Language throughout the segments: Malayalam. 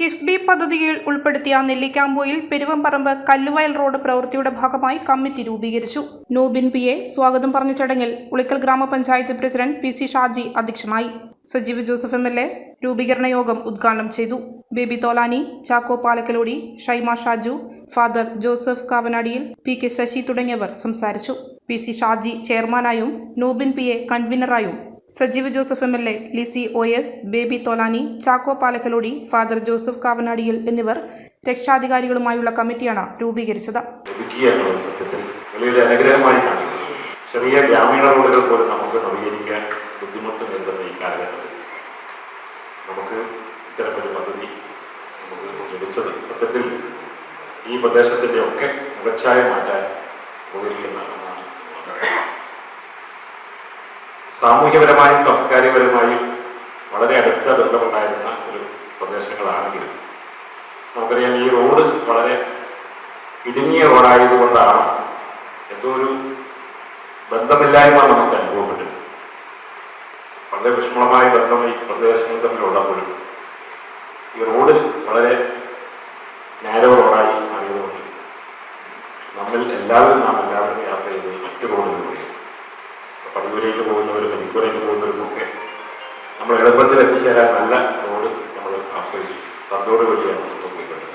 കിഫ്ബി പദ്ധതിയിൽ ഉൾപ്പെടുത്തിയ നെല്ലിക്കാമ്പോയിൽ പെരുവമ്പറമ്പ് കല്ലുവയൽ റോഡ് പ്രവൃത്തിയുടെ ഭാഗമായി കമ്മിറ്റി രൂപീകരിച്ചു. നൂബിൻ പി എ സ്വാഗതം പറഞ്ഞ ചടങ്ങിൽ ഉളിക്കൽ ഗ്രാമപഞ്ചായത്ത് പ്രസിഡന്റ് പി സി ഷാജി അധ്യക്ഷനായി. Sajeev Joseph M L A രൂപീകരണ യോഗം ഉദ്ഘാടനം ചെയ്തു. Baby Tholani Chacko Palakkalodi Shaima Shaju father Joseph Kavanadiyil P K Sasi തുടങ്ങിയവർ സംസാരിച്ചു. പി സി ഷാജി ചെയർമാനായും Nubin P A കൺവീനറായും Sajeev Joseph M L A Lissy O S Baby Tholani Chacko Palakkalodi father Joseph Kavanadiyil എന്നിവർ രക്ഷാധികാരികളുമായുള്ള കമ്മിറ്റിയാണ് രൂപീകരിച്ചത്. ചെറിയ ഗ്രാമീണ റോഡുകൾ പോലും നമുക്ക് നവീകരിക്കാൻ ബുദ്ധിമുട്ട് നേരിടുന്ന ഈ കാലഘട്ടത്തിൽ നമുക്ക് ഇത്തരമൊരു പദ്ധതി നമുക്ക് ലഭിച്ചത്. സത്യത്തിൽ ഈ പ്രദേശത്തിന്റെ ഒക്കെ മുഖച്ഛായ മാറ്റാൻ ഉപകരിക്കുന്ന സാമൂഹ്യപരമായും സാംസ്കാരികപരമായും വളരെ അടുത്ത ബന്ധമുണ്ടായിരുന്ന ഒരു പ്രദേശങ്ങളാണെങ്കിലും നമുക്കറിയാം ഈ റോഡ് വളരെ ഇടുങ്ങിയ റോഡായതുകൊണ്ടാണ് എന്തോ ഒരു ബന്ധമില്ലായ്മ നമുക്ക് അനുഭവപ്പെട്ടത്. വളരെ വിഷമമായ ബന്ധം ഈ പ്രദേശങ്ങൾ തമ്മിലുള്ളപ്പോഴും ഈ റോഡ് വളരെ നാരോ റോഡായി അറിയുന്നുണ്ട് നമ്മൾ എല്ലാവരും നമ്മൾ എളുപ്പത്തിൽ എത്തിച്ചേരാൻ നല്ല റോഡ് നമ്മൾ ആശ്രയിച്ചു. തന്തോട് വഴിയാണ് നമ്മൾ പോയിക്കൊണ്ടത്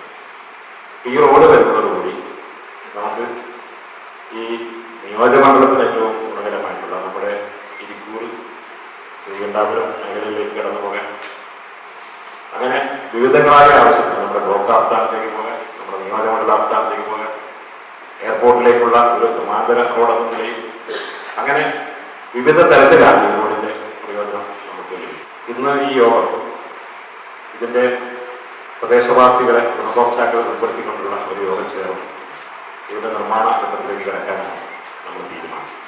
ഈ റോഡ് വരുന്നതോടുകൂടി നമുക്ക് ഈ നിയോജകമണ്ഡലത്തിന് ഏറ്റവും ഗുണകരമായിട്ടുള്ള നമ്മുടെ ഇരിക്കൂർ ശ്രീകണ്ഠാപുരം മേഖലയിലേക്ക് കടന്നു പോകാൻ. അങ്ങനെ വിവിധങ്ങളായ ആവശ്യങ്ങൾ നമ്മുടെ ബ്ലോക്ക് ആസ്ഥാനത്തേക്ക് പോകാൻ നമ്മുടെ നിയോജകമണ്ഡല ആസ്ഥാനത്തേക്ക് പോകാൻ എയർപോർട്ടിലേക്കുള്ള ഒരു സമാന്തര റോഡെന്ന നിലയിൽ. അങ്ങനെ വിവിധ തരത്തിലാണ് ഈ റോഡിന്റെ പ്രയോജനം നമുക്ക് ലഭിക്കും ഇന്ന് ഈ യോഗം ഇതിന്റെ പ്രദേശവാസികളെ ഗുണഭോക്താക്കളെ ഉൾപ്പെടുത്തിക്കൊണ്ടുള്ള ഒരു യോഗം ചേർന്ന്. ഇവിടെ നിർമ്മാണ ഘട്ടത്തിലേക്ക് കിടക്കാനാണ് നമ്മൾ തീരുമാനിച്ചത്.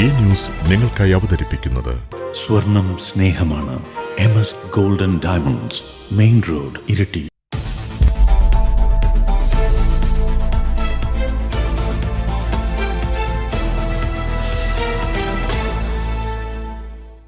ഈ ന്യൂസ് നിങ്ങൾക്കായി അവതരിപ്പിക്കുന്നത് സ്വർണം സ്നേഹമാണ്. M S golden diamonds main road Iritty.